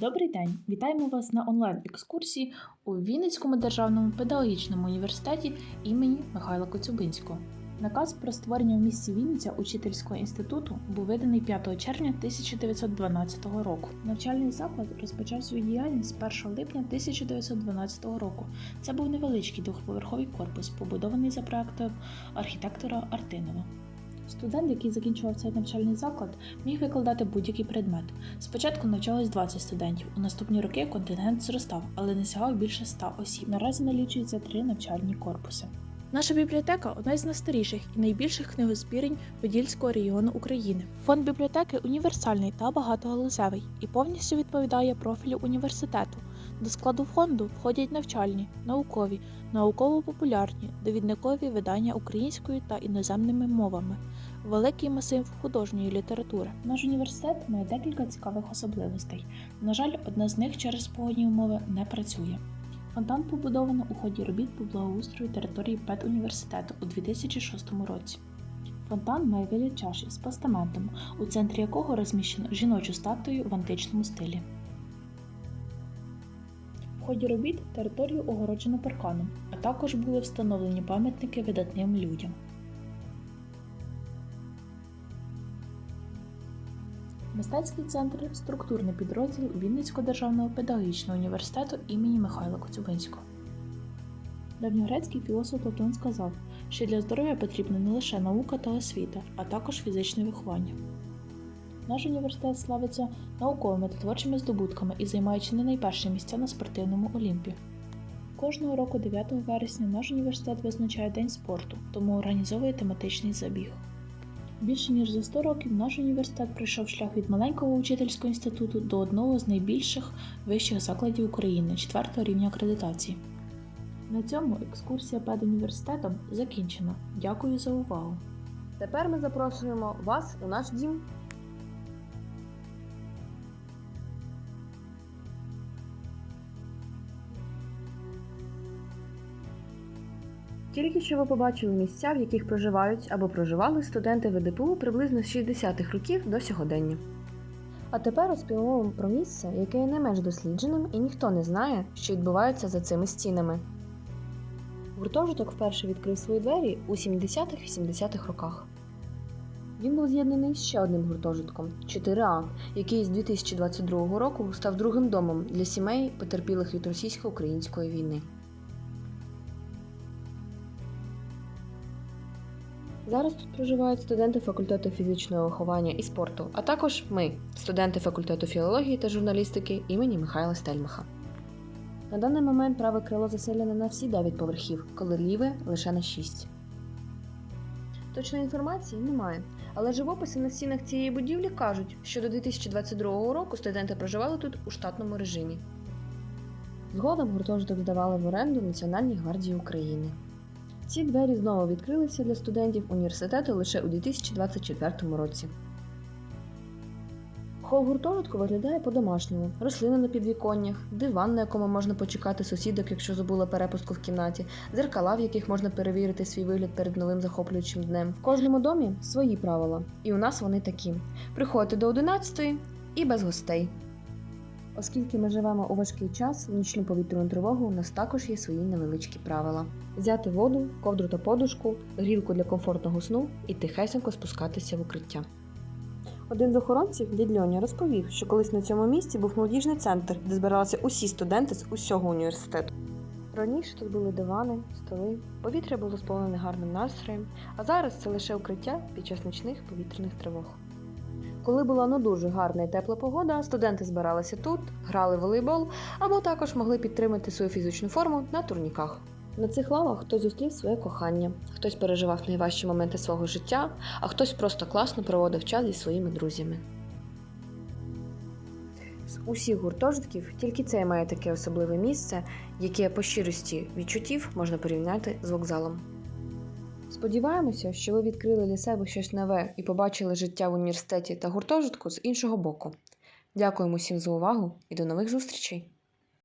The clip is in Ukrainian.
Добрий день! Вітаємо вас на онлайн-екскурсії у Вінницькому державному педагогічному університеті імені Михайла Коцюбинського. Наказ про створення в місті Вінниця учительського інституту був виданий 5 червня 1912 року. Навчальний заклад розпочав свою діяльність 1 липня 1912 року. Це був невеличкий двохповерховий корпус, побудований за проектом архітектора Артинова. Студент, який закінчував цей навчальний заклад, міг викладати будь-який предмет. Спочатку навчалось 20 студентів. У наступні роки контингент зростав, але не сягав більше 100 осіб. Наразі налічується три навчальні корпуси. Наша бібліотека одна із найстаріших і найбільших книгозбірень Подільського регіону України. Фонд бібліотеки універсальний та багатогалузевий і повністю відповідає профілю університету. До складу фонду входять навчальні, наукові, науково-популярні, довідникові видання українською та іноземними мовами, великий масив художньої літератури. Наш університет має декілька цікавих особливостей. На жаль, одна з них через погодні умови не працює. Фонтан побудовано у ході робіт по благоустрою території педуніверситету у 2006 році. Фонтан має вигляд чаші з постаментом, у центрі якого розміщено жіночу статую в античному стилі. Ході робіт територію огороджено парканом, а також були встановлені пам'ятники видатним людям. Мистецький центр структурний підрозділ Вінницького державного педагогічного університету імені Михайла Коцюбинського. Давньогрецький філософ Платон сказав, що для здоров'я потрібна не лише наука та освіта, а також фізичне виховання. Наш університет славиться науковими та творчими здобутками і займає чи не найперші місця на спортивному олімпі. Кожного року 9 вересня наш університет визначає День спорту, тому організовує тематичний забіг. Більше ніж за 100 років наш університет пройшов шлях від маленького учительського інституту до одного з найбільших вищих закладів України 4 рівня акредитації. На цьому екскурсія педуніверситетом закінчена. Дякую за увагу! Тепер ми запрошуємо вас у наш дім. Тільки що ви побачили місця, в яких проживають або проживали студенти ВДПУ приблизно з 60-х років до сьогодення. А тепер розповімо про місце, яке є не менш дослідженим, і ніхто не знає, що відбувається за цими стінами. Гуртожиток вперше відкрив свої двері у 70-80-х роках. Він був з'єднаний ще одним гуртожитком 4А, який з 2022 року став другим домом для сімей, потерпілих від російсько-української війни. Зараз тут проживають студенти факультету фізичного виховання і спорту, а також ми, студенти факультету філології та журналістики імені Михайла Стельмаха. На даний момент праве крило заселене на всі 9 поверхів, коли ліве лише на 6. Точної інформації немає, але живописи на стінах цієї будівлі кажуть, що до 2022 року студенти проживали тут у штатному режимі. Згодом гуртожиток здавали в оренду Національній гвардії України. Ці двері знову відкрилися для студентів університету лише у 2024 році. Хол гуртожитку виглядає по-домашньому: рослини на підвіконнях, диван, на якому можна почекати сусідок, якщо забула перепустку в кімнаті, дзеркала, в яких можна перевірити свій вигляд перед новим захоплюючим днем. В кожному домі свої правила, і у нас вони такі: приходьте до 11 і без гостей. Оскільки ми живемо у важкий час, в нічну повітряну тривогу у нас також є свої невеличкі правила: взяти воду, ковдру та подушку, грілку для комфортного сну і тихесенько спускатися в укриття. Один з охоронців, дід Льоня, розповів, що колись на цьому місці був молодіжний центр, де збиралися усі студенти з усього університету. Раніше тут були дивани, столи, повітря було сповнене гарним настроєм, а зараз це лише укриття під час нічних повітряних тривог. Коли була не дуже гарна і тепла погода, студенти збиралися тут, грали в волейбол або також могли підтримати свою фізичну форму на турніках. На цих лавах хтось зустрів своє кохання, хтось переживав найважчі моменти свого життя, а хтось просто класно проводив час зі своїми друзями. З усіх гуртожитків тільки цей має таке особливе місце, яке по щирості відчуттів можна порівняти з вокзалом. Сподіваємося, що ви відкрили для себе щось нове і побачили життя в університеті та гуртожитку з іншого боку. Дякуємо всім за увагу і до нових зустрічей!